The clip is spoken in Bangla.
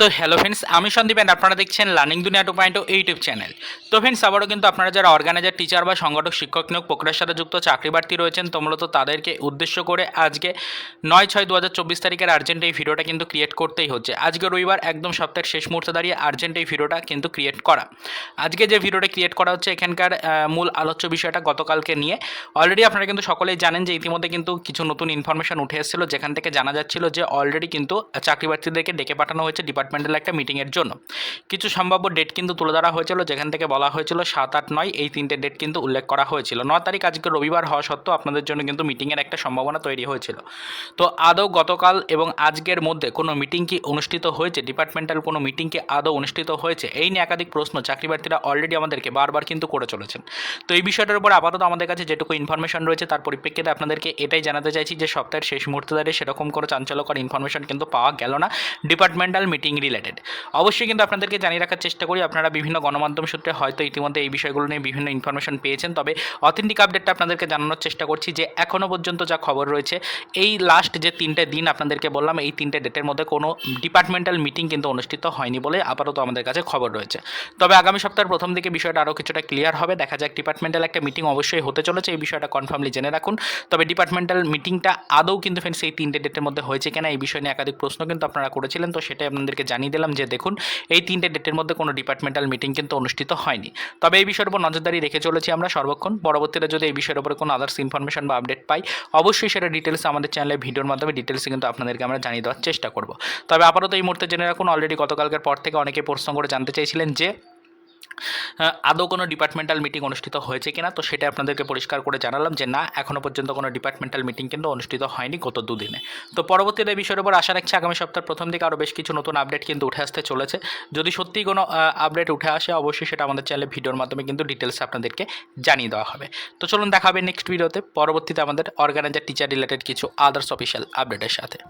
তো হ্যালো ফ্রেন্ডস আমি সন্দীপ অ্যান্ড আপনারা দেখছেন learning Duniya two point YouTube channel তো ফ্রেন্ডস আবারও কিন্তু আপনারা যারা অর্গানাইজার টিচার বা সংগঠক, শিক্ষক নিয়োগ প্রক্রিয়ার সাথে যুক্ত, চাকরি প্রার্থী রয়েছেন, তো মূলত তাদেরকে উদ্দেশ্য করে আজকে নয় ছয় দু হাজার চব্বিশ তারিখের আর্জেন্ট এই ভিডিওটা কিন্তু ক্রিয়েট করতেই হচ্ছে। আজকে রবিবার, একদম সপ্তাহের শেষ মুহূর্তে দাঁড়িয়ে আর্জেন্ট এই ভিডিওটা কিন্তু ক্রিয়েট করা। আজকে যে ভিডিওটা ক্রিয়েট করা হচ্ছে, এখানকার মূল আলোচ্য বিষয়টা গতকালকে নিয়ে। অলরেডি আপনারা কিন্তু সকলেই জানেন যে ইতিমধ্যে কিন্তু কিছু নতুন ইনফরমেশন উঠে এসেছিল, যেখান থেকে জানা যাচ্ছিল যে অলরেডি কিন্তু চাকরি প্রার্থীদেরকে ডেকে পাঠানো হয়েছে ডিপার্টমেন্টাল একটা মিটিংয়ের জন্য। কিছু সম্ভাব্য ডেট কিন্তু তুলে ধরা হয়েছিল, যেখান থেকে বলা হয়েছিল সাত আট নয়, এই তিনটে ডেট কিন্তু উল্লেখ করা হয়েছিল। ন তারিখ আজকে রবিবার হওয়া সত্ত্বেও আপনাদের জন্য কিন্তু মিটিংয়ের একটা সম্ভাবনা তৈরি হয়েছিল। তো আদৌ গতকাল এবং আজকের মধ্যে কোনো মিটিং কি অনুষ্ঠিত হয়েছে? ডিপার্টমেন্টাল কোনো মিটিং কি আদৌ অনুষ্ঠিত হয়েছে? এই নিয়ে একাধিক প্রশ্ন চাকরি প্রার্থীরা অলরেডি আমাদেরকে বারবার কিন্তু করে চলেছেন। তো এই বিষয়টার উপর আপাতত আমাদের কাছে যেটুকু ইনফরমেশন রয়েছে, তার পরিপ্রেক্ষিতে আপনাদেরকে এটাই জানাতে চাইছি যে সপ্তাহের শেষ মুহূর্তে দাঁড়িয়ে সেরকম কোনো চাঞ্চল্যকর ইনফরমেশন কিন্তু পাওয়া গেল না। ডিপার্টমেন্টাল মিটিং রিলেটেড অবশ্যই কিন্তু আপনাদেরকে জানিয়ে রাখার চেষ্টা করি, আপনারা বিভিন্ন গণমাধ্যম সূত্রে হয়তো ইতিমধ্যে এই বিষয়গুলো নিয়ে বিভিন্ন ইনফরমেশন পেয়েছেন, তবে অথেন্টিক আপডেটটা আপনাদেরকে জানানোর চেষ্টা করছি যে এখনও পর্যন্ত যা খবর রয়েছে, এই লাস্ট যে তিনটে দিন আপনাদেরকে বললাম, এই তিনটে ডেটের মধ্যে কোনো ডিপার্টমেন্টাল মিটিং কিন্তু অনুষ্ঠিত হয়নি বলে আপাতত আমাদের কাছে খবর রয়েছে। তবে আগামী সপ্তাহের প্রথম দিকে বিষয়টা আরও কিছুটা ক্লিয়ার হবে, দেখা যাক ডিপার্টমেন্টাল একটা মিটিং অবশ্যই হতে চলেছে, এই বিষয়টা কনফার্মলি জেনে রাখুন। তবে ডিপার্টমেন্টাল মিটিংটা আদৌ কিন্তু ফ্রেন্ডস এই তিনটে ডেটের মধ্যে হয়েছে কিনা, এই বিষয় নিয়ে একাধিক প্রশ্ন কিন্তু আপনারা করেছিলেন, তো সেটাই আপনাদেরকে জানিয়ে দিলাম যে দেখুন, এই তিনটে ডেটের মধ্যে কোনো ডিপার্টমেন্টাল মিটিং কিন্তু অনুষ্ঠিত হয়নি। তবে এই বিষয়ের উপর নজরদারি রেখে চলেছি আমরা সর্বক্ষণ। পরবর্তীতে যদি এই বিষয়ের উপরে কোনো আদার্স ইনফরমেশন বা আপডেট পাই, অবশ্যই সেটা ডিটেলস আমাদের চ্যানেলে ভিডিওর মাধ্যমে ডিটেলসে কিন্তু আপনাদেরকে আমরা জানিয়ে দেওয়ার চেষ্টা করব। তবে আপাতত এই মুহূর্তে জেনে রাখুন অলরেডি গতকালকের পর থেকে অনেকে প্রশ্ন করে জানতে চাইছিলেন যে আদৌ কোনো ডিপার্টমেন্টাল মিটিং অনুষ্ঠিত হয়েছে কিনা, তো সেটা আপনাদেরকে পরিষ্কার করে জানালাম যে না এখনও পর্যন্ত কোনো ডিপার্টমেন্টাল মিটিং কিন্তু অনুষ্ঠিত হয়নি গত দুদিনে। তো পরবর্তীতে বিষয়ের উপর আশা রাখছি আগামী সপ্তাহের প্রথম দিকে আরও বেশ কিছু নতুন আপডেট কিন্তু উঠে আসতে চলেছে। যদি সত্যিই কোনো আপডেট উঠে আসে, অবশ্যই সেটা আমাদের চ্যানেলে ভিডিওর মাধ্যমে কিন্তু ডিটেলস আপনাদেরকে জানিয়ে দেওয়া হবে। তো চলুন দেখা হবে নেক্সট ভিডিওতে পরবর্তীতে আমাদের অর্গানাইজার টিচার রিলেটেড কিছু আদার্স অফিসিয়াল আপডেটের সাথে।